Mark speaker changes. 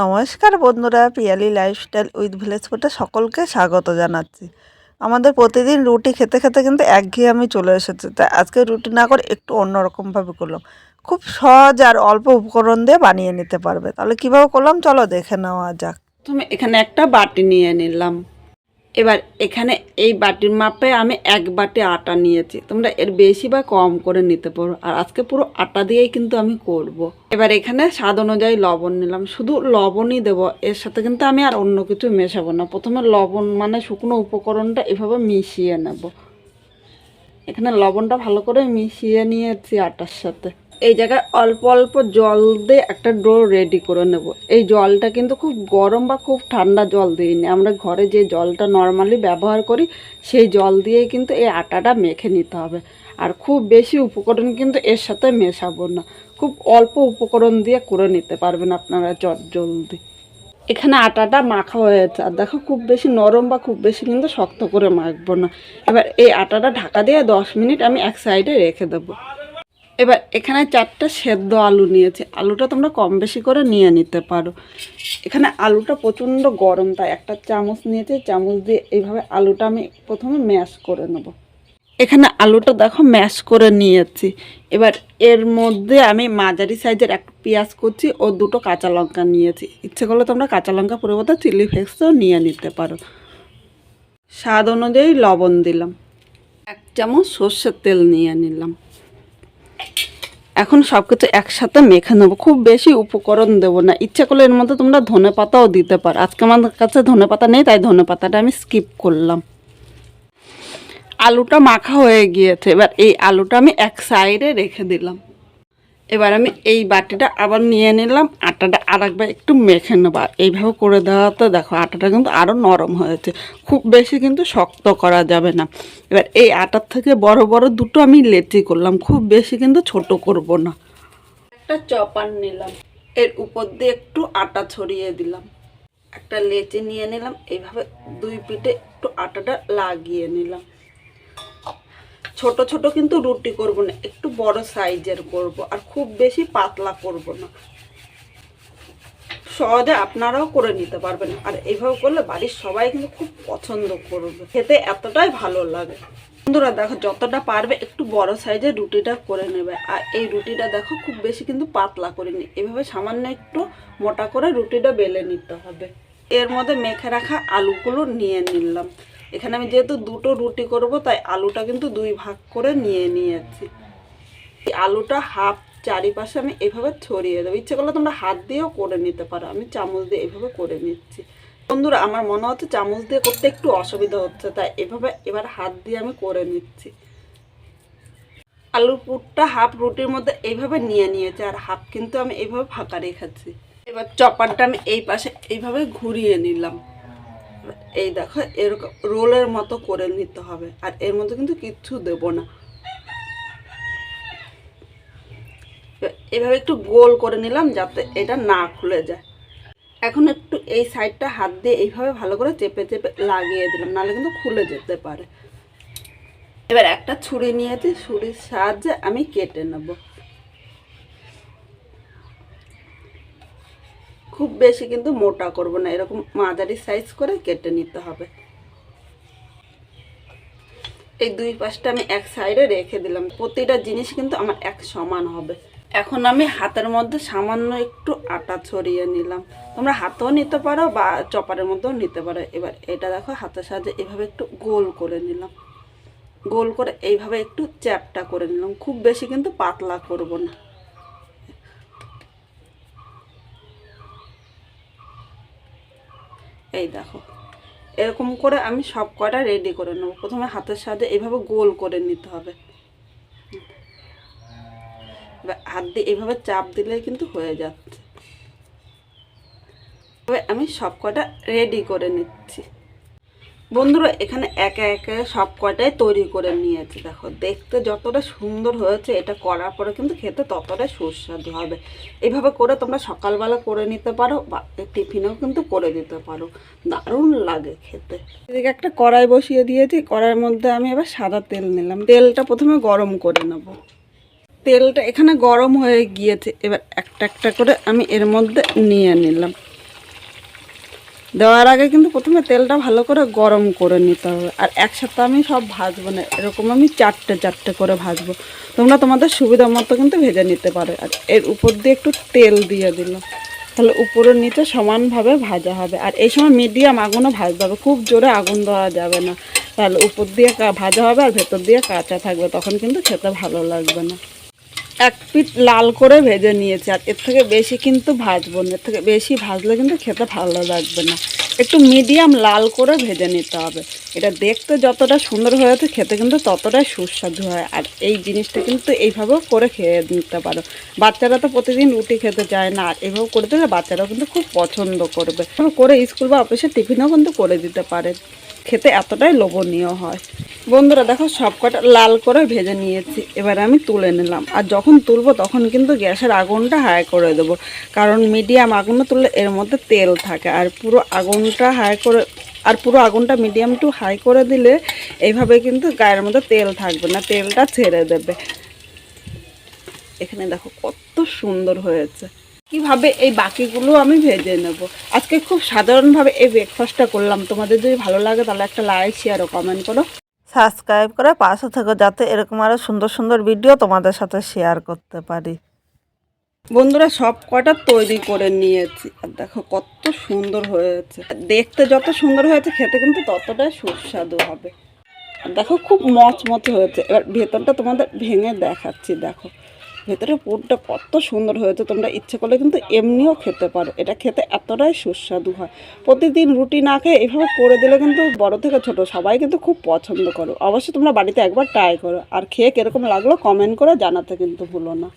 Speaker 1: নমস্কার বন্ধুরা, Piyali lifestyle with village ফুটে সকলকে স্বাগত জানাচ্ছি। আমাদের প্রতিদিন রুটি খেতে খেতে কিন্তু একঘেয়ে আমি চলে এসেছি, তাই আজকে রুটি না করে একটু অন্যরকমভাবে করলাম। খুব সহজ আর অল্প উপকরণ দিয়ে বানিয়ে নিতে পারবে। তাহলে কীভাবে করলাম? চলো দেখে নেওয়া যাক।
Speaker 2: তুমি এখানে একটা বাটি নিয়ে নিলাম। এবার এখানে এই বাটির মাপে আমি এক বাটি আটা নিয়েছি। তোমরা এর বেশি বা কম করে নিতে পারো। আর আজকে পুরো আটা দিয়েই কিন্তু আমি করব। এবার এখানে স্বাদ অনুযায়ী লবণ নিলাম। শুধু লবণই দেবো। এর সাথে কিন্তু আমি আর অন্য কিছু মেশাবো না। প্রথমে লবণ মানে শুকনো উপকরণটা এভাবে মিশিয়ে নেব। এখানে লবণটা ভালো করে মিশিয়ে নিয়েছি আটার সাথে। এই জায়গায় অল্প অল্প জল দিয়ে একটা ডো রেডি করে নেব। এই জলটা কিন্তু খুব গরম বা খুব ঠান্ডা জল দিইনি। আমরা ঘরে যে জলটা নর্মালি ব্যবহার করি, সেই জল দিয়েই কিন্তু এই আটাটা মেখে নিতে হবে। আর খুব বেশি উপকরণ কিন্তু এর সাথে মেশাবো না। খুব অল্প উপকরণ দিয়ে করে নিতে পারবেন আপনারা চট জলদি। এখানে আটাটা মাখা হয়েছে। আর দেখো, খুব বেশি নরম বা খুব বেশি কিন্তু শক্ত করে মাখবো না। এবার এই আটাটা ঢাকা দিয়ে দশ মিনিট আমি এক সাইডে রেখে দেবো। এবার এখানে চারটা সেদ্ধ আলু নিয়েছি। আলুটা তোমরা কম বেশি করে নিয়ে নিতে পারো। এখানে আলুটা প্রচণ্ড গরম, তাই একটা চামচ নিয়েছি। চামচ দিয়ে এইভাবে আলুটা আমি প্রথমে ম্যাশ করে নেব। এখানে আলুটা দেখো ম্যাশ করে নিয়েছি। এবার এর মধ্যে আমি মাঝারি সাইজের একটা পেঁয়াজ করছি ও দুটো কাঁচা লঙ্কা নিয়েছি। ইচ্ছে করলে তোমরা কাঁচা লঙ্কা পরিবর্তে চিলি ফ্লেক্সও নিয়ে নিতে পারো। স্বাদ অনুযায়ী লবণ দিলাম। এক চামচ সর্ষের তেল নিয়ে নিলাম। এখন সব কিছু একসাথে মেখে নেব। খুব বেশি উপকরণ দেবো না। ইচ্ছা করলে এর মধ্যে তোমরা ধনে পাতাও দিতে পারো। আজকে আমার কাছে ধনে পাতা নেই, তাই ধনে পাতাটা আমি স্কিপ করলাম। আলুটা মাখা হয়ে গিয়েছে। এবার এই আলুটা আমি এক সাইডে রেখে দিলাম। এবার আমি এই বাটিটা আবার নিয়ে নিলাম, আটাটা আর একবার একটু মেখে নেব। এইভাবে করে দেওয়াতে দেখো, আটাটা কিন্তু আরও নরম হয়েছে। খুব বেশি কিন্তু শক্ত করা যাবে না। এবার এই আটার থেকে বড় বড় দুটো আমি লেচি করলাম, খুব বেশি কিন্তু ছোট করব না। একটা চপার নিলাম, এর উপর দিয়ে একটু আটা ছড়িয়ে দিলাম। একটা লেচি নিয়ে নিলাম, এইভাবে দুই পিঠে একটু আটাটা লাগিয়ে নিলাম। ছোট ছোট কিন্তু রুটি করব না, একটু বড় সাইজের করব আর খুব বেশি পাতলা করব না। সহজে আপনারাও করে নিতে পারবেন আর এইভাবে করলে বাড়ির সবাই কিন্তু খুব পছন্দ করবে, খেতে এতটাই ভালো লাগে। বন্ধুরা দেখো, যতটা পারবে একটু বড় সাইজের রুটিটা করে নেবে আর এই রুটিটা দেখো খুব বেশি কিন্তু পাতলা করে নি এভাবে সামান্য একটু মোটা করে রুটিটা বেলে নিতে হবে। এর মধ্যে মেখে রাখা আলুগুলো নিয়ে নিলাম। এখানে আমি যেহেতু দুটো রুটি করব, তাই আলুটা কিন্তু দুই ভাগ করে নিয়ে নিয়েছি। এই আলুটা হাফ চারিপাশে আমি এভাবে ছড়িয়ে দেবো। ইচ্ছে করলে তোমরা হাত দিয়েও করে নিতে পারো। আমি চামচ দিয়ে এভাবে করে নিচ্ছি। বন্ধুরা, আমার মনে হচ্ছে চামচ দিয়ে করতে একটু অসুবিধা হচ্ছে, তাই এভাবে এবার হাত দিয়ে আমি করে নিচ্ছি। আলুর পুরটা হাফ রুটির মধ্যে এইভাবে নিয়ে নিয়েছি, আর হাফ কিন্তু আমি এইভাবে ফাঁকা রেখেছি। এবার চপারটা আমি এই পাশে এইভাবে ঘুরিয়ে নিলাম। এই দেখো এরকম রোলের মতো করে নিতে হবে। আর এর মধ্যে কিন্তু কিচ্ছু দেব না। এভাবে একটু গোল করে নিলাম যাতে এটা না খুলে যায়। এখন একটু এই সাইডটা হাত দিয়ে এইভাবে ভালো করে চেপে চেপে লাগিয়ে দিলাম, নাহলে কিন্তু খুলে যেতে পারে। এবার একটা ছুরি নিয়েছি ছুরির সাহায্যে আমি কেটে নেব। খুব বেশি কিন্তু মোটা করব না, এরকম মাঝারি সাইজ করে কেটে নিতে হবে। এই দুই পাশটা আমি এক সাইডে রেখে দিলাম। প্রতিটা জিনিস কিন্তু আমার এক সমান হবে। এখন আমি হাতের মধ্যে সামান্য একটু আটা ছড়িয়ে নিলাম। তোমরা হাতেও নিতে পারো বা চপারের মধ্যেও নিতে পারো। এবার এটা দেখো, হাতের সাহায্যে এভাবে একটু গোল করে নিলাম। গোল করে এইভাবে একটু চ্যাপটা করে নিলাম। খুব বেশি কিন্তু পাতলা করব না। এই দেখো। এরকম করে আমি সব কটা রেডি করে নেব। প্রথমে হাতের সাথে এইভাবে গোল করে নিতে হবে। হাত দিয়ে এইভাবে চাপ দিলে কিন্তু হয়ে যাচ্ছে। তবে আমি সব কটা রেডি করে নিচ্ছি। বন্ধুরা, এখানে একে একে সব কটাই তৈরি করে নিয়েছি। দেখো, দেখতে যতটা সুন্দর হয়েছে, এটা করার পরে কিন্তু খেতে ততটাই সুস্বাদু হবে। এইভাবে করে তোমরা সকালবেলা করে নিতে পারো বা টিফিনেও কিন্তু করে দিতে পারো। দারুণ লাগে খেতে। এদিকে একটা কড়াই বসিয়ে দিয়েছি, কড়াইয়ের মধ্যে আমি এবার সাদা তেল নিলাম। তেলটা প্রথমে গরম করে নেব। তেলটা এখানে গরম হয়ে গিয়েছে, এবার একটা একটা করে আমি এর মধ্যে নিয়ে নিলাম। দেওয়ার আগে কিন্তু প্রথমে তেলটা ভালো করে গরম করে নিতে হবে। আর একসাথে আমি সব ভাজবো না, এরকম আমি চারটে চারটে করে ভাজবো। তোমরা তোমাদের সুবিধা মতো কিন্তু ভেজে নিতে পারো। আর এর উপর দিয়ে একটু তেল দিয়ে দিলাম তাহলে উপরের নিচে সমানভাবে ভাজা হবে। আর এই সময় মিডিয়াম আগুনও ভাজতে হবে। খুব জোরে আগুন দেওয়া যাবে না। তাহলে উপর দিয়ে ভাজা হবে আর ভেতর দিয়ে কাঁচা থাকবে। তখন কিন্তু খেতে ভালো লাগবে না। এক পিঠ লাল করে ভেজে নিয়েছি। আর এর থেকে বেশি কিন্তু ভাজবো না। এর থেকে বেশি ভাজলে কিন্তু খেতে ভালো লাগবে না। একটু মিডিয়াম লাল করে ভেজে নিতে হবে। এটা দেখতে যতটা সুন্দর হয়ে হয়েছে খেতে কিন্তু ততটাই সুস্বাদু হয়। আর এই জিনিসটা কিন্তু এইভাবেও করে খেয়ে নিতে পারো। বাচ্চারা তো প্রতিদিন রুটি খেতে চায় না। আর এভাবে করে দিলে বাচ্চারাও কিন্তু খুব পছন্দ করবে। করে স্কুল বা অফিসে টিফিনও কিন্তু করে দিতে পারে। খেতে এতটাই লোভনীয় হয়। বন্ধুরা, দেখো সব কটা লাল করে ভেজে নিয়েছি। এবার আমি তুলে নিলাম। আর যখন তুলবো, তখন কিন্তু গ্যাসের আগুনটা হাই করে দেবো। কারণ মিডিয়াম আগুনে তুললে এর মধ্যে তেল থাকে। আর পুরো আগুনটা হাই করে, আর পুরো আগুনটা মিডিয়াম টু হাই করে দিলে এইভাবে কিন্তু গায়ের মধ্যে তেল থাকবে না, তেলটা ছেড়ে দেবে। এখানে দেখো কত সুন্দর হয়েছে। কীভাবে এই বাকিগুলো আমি ভেজে নেব? আজকে খুব সাধারণভাবে এই ব্রেকফাস্টটা করলাম। তোমাদের যদি ভালো লাগে তাহলে একটা লাইক শেয়ার ও কমেন্ট করো।
Speaker 1: সাবস্ক্রাইব করে পাশে থেকো যাতে এরকম আরও সুন্দর সুন্দর ভিডিও তোমাদের সাথে শেয়ার করতে পারি।
Speaker 2: বন্ধুরা সব কটা তৈরি করে নিয়েছি। আর দেখো কত সুন্দর হয়েছে। দেখতে যত সুন্দর হয়েছে খেতে কিন্তু ততটাই সুস্বাদু হবে। আর দেখো খুব মচমচে হয়েছে। এবার ভেতরটা তোমাদের ভেঙে দেখাচ্ছি দেখো। ভেতরে পুরটা কত সুন্দর হয়েছে। তোমরা ইচ্ছে করলে কিন্তু এমনিও খেতে পারো। এটা খেতে এতটাই সুস্বাদু হয়। প্রতিদিন রুটি না খেয়ে এভাবে করে দিলে কিন্তু বড় থেকে ছোট সবাই কিন্তু খুব পছন্দ করো। অবশ্যই তোমরা বাড়িতে একবার ট্রাই করো। আর খেয়ে কীরকম লাগল কমেন্ট করে জানাতে কিন্তু ভুলো না।